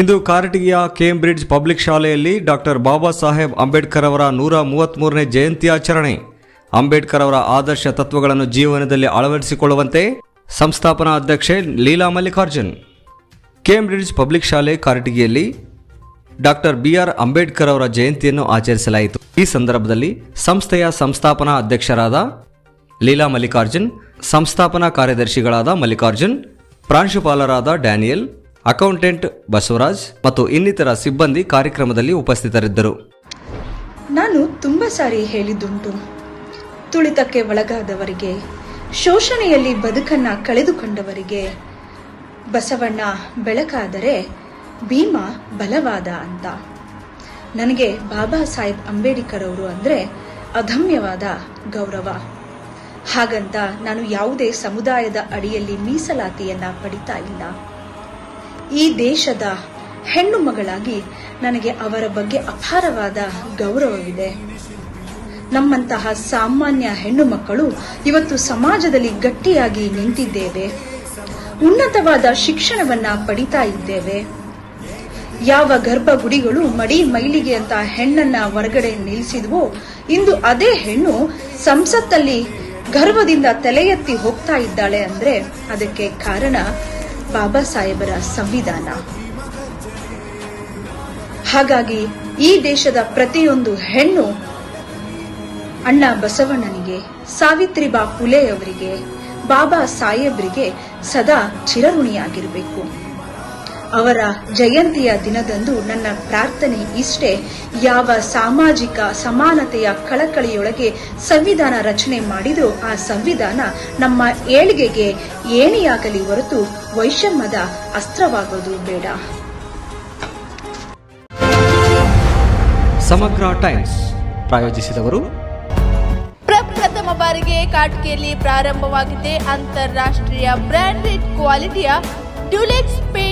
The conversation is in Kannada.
ಇಂದು ಕಾರಟಗಿಯ ಕೇಂಬ್ರಿಡ್ಜ್ ಪಬ್ಲಿಕ್ ಶಾಲೆಯಲ್ಲಿ ಡಾಕ್ಟರ್ ಬಾಬಾ ಸಾಹೇಬ್ ಅಂಬೇಡ್ಕರ್ ಅವರ ನೂರ ಮೂವತ್ತ್ಮೂರನೇ ಜಯಂತಿ ಆಚರಣೆ. ಅಂಬೇಡ್ಕರ್ ಅವರ ಆದರ್ಶ ತತ್ವಗಳನ್ನು ಜೀವನದಲ್ಲಿ ಅಳವಡಿಸಿಕೊಳ್ಳುವಂತೆ ಸಂಸ್ಥಾಪನಾ ಅಧ್ಯಕ್ಷೆ ಲೀಲಾ ಮಲ್ಲಿಕಾರ್ಜುನ್. ಕೇಂಬ್ರಿಡ್ಜ್ ಪಬ್ಲಿಕ್ ಶಾಲೆ ಕಾರಟಗಿಯಲ್ಲಿ ಡಾಕ್ಟರ್ ಬಿ ಆರ್ ಅಂಬೇಡ್ಕರ್ ಅವರ ಜಯಂತಿಯನ್ನು ಆಚರಿಸಲಾಯಿತು. ಈ ಸಂದರ್ಭದಲ್ಲಿ ಸಂಸ್ಥೆಯ ಸಂಸ್ಥಾಪನಾ ಅಧ್ಯಕ್ಷರಾದ ಲೀಲಾ ಮಲ್ಲಿಕಾರ್ಜುನ್, ಸಂಸ್ಥಾಪನಾ ಕಾರ್ಯದರ್ಶಿಗಳಾದ ಮಲ್ಲಿಕಾರ್ಜುನ್, ಪ್ರಾಂಶುಪಾಲರಾದ ಡ್ಯಾನಿಯಲ್ ಅಕೌಂಟೆಂಟ್ ಬಸವರಾಜ್ ಮತ್ತು ಇನ್ನಿತರ ಸಿಬ್ಬಂದಿ ಕಾರ್ಯಕ್ರಮದಲ್ಲಿ ಉಪಸ್ಥಿತರಿದ್ದರು. ನಾನು ತುಂಬ ಸಾರಿ ಹೇಳಿದ್ದುಂಟು. ತುಳಿತಕ್ಕೆ ಒಳಗಾದವರಿಗೆ, ಶೋಷಣೆಯಲ್ಲಿ ಬದುಕನ್ನ ಕಳೆದುಕೊಂಡವರಿಗೆ, ಬಸವಣ್ಣ ಬೆಳಕಾದರೆ ಭೀಮ ಬಲವಾದ ಅಂತ. ನನಗೆ ಬಾಬಾ ಸಾಹೇಬ್ ಅಂಬೇಡ್ಕರ್ ಅವರು ಅಂದರೆ ಅಧಮ್ಯವಾದ ಗೌರವ. ಹಾಗಂತ ನಾನು ಯಾವುದೇ ಸಮುದಾಯದ ಅಡಿಯಲ್ಲಿ ಮೀಸಲಾತಿಯನ್ನ ಪಡಿತಾ ಇಲ್ಲ. ಈ ದೇಶದ ಹೆಣ್ಣು ಮಗಳಾಗಿ ನನಗೆ ಅವರ ಬಗ್ಗೆ ಅಪಾರವಾದ ಗೌರವವಿದೆ. ನಮ್ಮಂತಹ ಸಾಮಾನ್ಯ ಹೆಣ್ಣು ಮಕ್ಕಳು ಇವತ್ತು ಸಮಾಜದಲ್ಲಿ ಗಟ್ಟಿಯಾಗಿ ನಿಂತಿದ್ದೇವೆ. ಉನ್ನತವಾದ ಶಿಕ್ಷಣವನ್ನ ಪಡಿತಾ ಇದ್ದೇವೆ. ಯಾವ ಗರ್ಭಗುಡಿಗಳು ಮಡಿ ಮೈಲಿಗೆ ಅಂತ ಹೆಣ್ಣನ್ನ ಹೊರಗಡೆ ನಿಲ್ಲಿಸಿದ್ವೋ ಇಂದು ಅದೇ ಹೆಣ್ಣು ಸಂಸತ್ತಲ್ಲಿ ಗರ್ವದಿಂದ ತಲೆ ಎತ್ತಿ ಹೋಗ್ತಾ ಇದ್ದಾಳೆ ಅಂದ್ರೆ ಅದಕ್ಕೆ ಕಾರಣ ಬಾಬಾ ಸಾಹೇಬರ ಸಂವಿಧಾನ. ಹಾಗಾಗಿ ಈ ದೇಶದ ಪ್ರತಿಯೊಂದು ಹೆಣ್ಣು ಅಣ್ಣ ಬಸವಣ್ಣನಿಗೆ ಸಾವಿತ್ರಿಬಾ ಫುಲೆ ಅವರಿಗೆ ಬಾಬಾ ಸಾಹೇಬ್ರಿಗೆ ಸದಾ ಚಿರಋಣಿಯಾಗಿರಬೇಕು. ಅವರ ಜಯಂತಿಯ ದಿನದಂದು ನನ್ನ ಪ್ರಾರ್ಥನೆ ಇಷ್ಟೇ. ಯಾವ ಸಾಮಾಜಿಕ ಸಮಾನತೆಯ ಕಳಕಳಿಯೊಳಗೆ ಸಂವಿಧಾನ ರಚನೆ ಮಾಡಿದರೂ ಆ ಸಂವಿಧಾನ ನಮ್ಮ ಏಳಿಗೆಗೆ ಏಣಿಯಾಗಲಿ ಹೊರತು ವೈಷಮ್ಯದ ಅಸ್ತ್ರವಾಗೋದು ಬೇಡ. ಸಮಗ್ರ ಟೈಮ್ಸ್ ಪ್ರಾಯೋಜಿಸಿದವರು ಪ್ರಪ್ರಥಮ ಬಾರಿಗೆ ಕಾಟ್ಕೆಯಲ್ಲಿ ಪ್ರಾರಂಭವಾಗಿದೆ ಅಂತಾರಾಷ್ಟ್ರೀಯ ಬ್ರಾಂಡೆಡ್ ಕ್ವಾಲಿಟಿಯ ಡ್ಯುಲೆಕ್ಸ್ ಪೇಂಟ್ಸ್